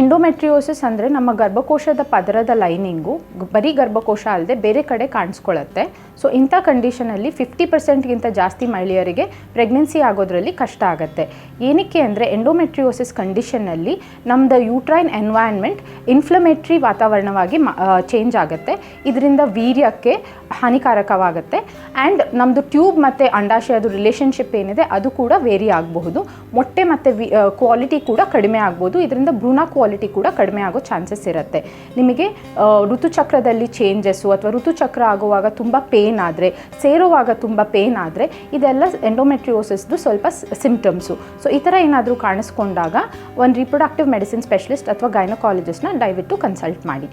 Endometriosis ಅಂದರೆ ನಮ್ಮ ಗರ್ಭಕೋಶದ ಪದರದ ಲೈನಿಂಗು ಬರೀ ಗರ್ಭಕೋಶ ಅಲ್ಲದೆ ಬೇರೆ ಕಡೆ ಕಾಣಿಸ್ಕೊಳ್ಳುತ್ತೆ. ಸೊ ಇಂಥ ಕಂಡೀಷನಲ್ಲಿ ಫಿಫ್ಟಿ ಪರ್ಸೆಂಟ್ಗಿಂತ ಜಾಸ್ತಿ ಮಹಿಳೆಯರಿಗೆ ಪ್ರೆಗ್ನೆನ್ಸಿ ಆಗೋದ್ರಲ್ಲಿ ಕಷ್ಟ ಆಗುತ್ತೆ. ಏನಕ್ಕೆ ಅಂದರೆ ಎಂಡೋಮೆಟ್ರಿಯೋಸಿಸ್ ಕಂಡೀಷನ್ನಲ್ಲಿ ನಮ್ಮದು ಯೂಟ್ರೈನ್ ಎನ್ವೈರ್ನ್ಮೆಂಟ್ ಇನ್ಫ್ಲಮೇಟ್ರಿ ವಾತಾವರಣವಾಗಿ ಚೇಂಜ್ ಆಗುತ್ತೆ. ಇದರಿಂದ ವೀರ್ಯಕ್ಕೆ ಹಾನಿಕಾರಕವಾಗುತ್ತೆ. ಆ್ಯಂಡ್ ನಮ್ಮದು ಟ್ಯೂಬ್ ಮತ್ತು ಅಂಡಾಶಯದ ರಿಲೇಷನ್ಶಿಪ್ ಏನಿದೆ, ಅದು ಕೂಡ ವೇರಿ ಆಗಬಹುದು. ಮೊಟ್ಟೆ ಮತ್ತು ವಿ ಕ್ವಾಲಿಟಿ ಕೂಡ ಕಡಿಮೆ ಆಗ್ಬೋದು. ಇದರಿಂದ ಭ್ರೂಣ ಕ್ವಾಲಿಟಿ ಕೂಡ ಕಡಿಮೆ ಆಗೋ ಚಾನ್ಸಸ್ ಇರುತ್ತೆ. ನಿಮಗೆ ಋತುಚಕ್ರದಲ್ಲಿ ಚೇಂಜಸ್ಸು ಅಥವಾ ಋತುಚಕ್ರ ಆಗುವಾಗ ತುಂಬ ಪೇನ್ ಆದರೆ, ಸೇರುವಾಗ ತುಂಬ ಪೇನ್ ಆದರೆ, ಇದೆಲ್ಲ ಎಂಡೋಮೆಟ್ರಿಯೋಸಿಸ್ದು ಸ್ವಲ್ಪ ಸಿಂಪ್ಟಮ್ಸು ಸೊ ಈ ಥರ ಏನಾದರೂ ಕಾಣಿಸ್ಕೊಂಡಾಗ, ಒಂದು ರಿಪ್ರೊಡಕ್ಟಿವ್ ಮೆಡಿಸಿನ್ ಸ್ಪೆಷಲಿಸ್ಟ್ ಅಥವಾ ಗೈನಕಾಲಜಿಸ್ಟ್ನ ದಯವಿಟ್ಟು ಕನ್ಸಲ್ಟ್ ಮಾಡಿ.